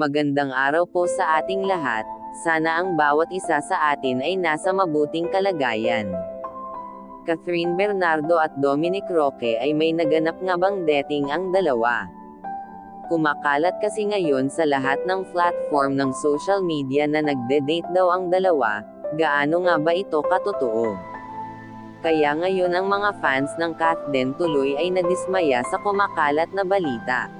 Magandang araw po sa ating lahat, sana ang bawat isa sa atin ay nasa mabuting kalagayan. Catherine Bernardo at Dominic Roque ay may naganap nga bang dating ang dalawa. Kumakalat kasi ngayon sa lahat ng platform ng social media na nagde-date daw ang dalawa, gaano nga ba ito katotoo? Kaya ngayon ang mga fans ng Kat Den tuloy ay nadismaya sa kumakalat na balita.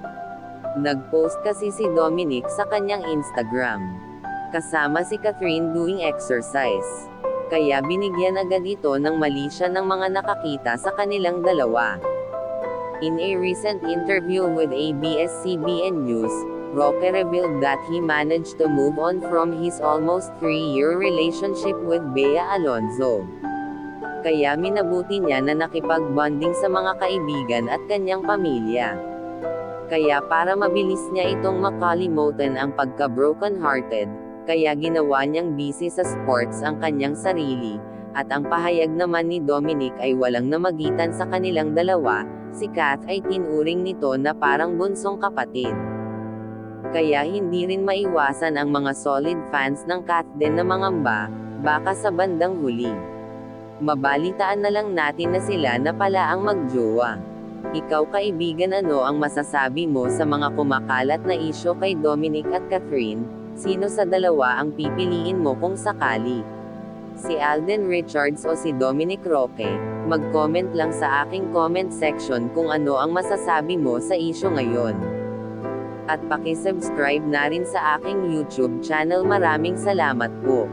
Nag-post kasi si Dominic sa kanyang Instagram. Kasama si Catherine doing exercise. Kaya binigyan agad ito ng mali siya ng mga nakakita sa kanilang dalawa. In a recent interview with ABS-CBN News, Roque revealed that he managed to move on from his almost three-year relationship with Bea Alonzo. Kaya minabuti niya na nakipag-bonding sa mga kaibigan at kanyang pamilya. Kaya para mabilis niya itong makalimutan ang pagka-broken hearted, kaya ginawa niyang busy sa sports ang kanyang sarili, at ang pahayag naman ni Dominic ay walang namagitan sa kanilang dalawa, si Kath ay tinuring nito na parang bunsong kapatid. Kaya hindi rin maiwasan ang mga solid fans ng Kath din na mangamba, baka sa bandang huli. Mabalitaan na lang natin na sila na pala ang magjowa. Ikaw kaibigan ano ang masasabi mo sa mga kumakalat na isyo kay Dominic at Catherine, sino sa dalawa ang pipiliin mo kung sakali? Si Alden Richards o si Dominic Roque, mag-comment lang sa aking comment section kung ano ang masasabi mo sa isyo ngayon. At pakisubscribe na rin sa aking YouTube channel maraming salamat po.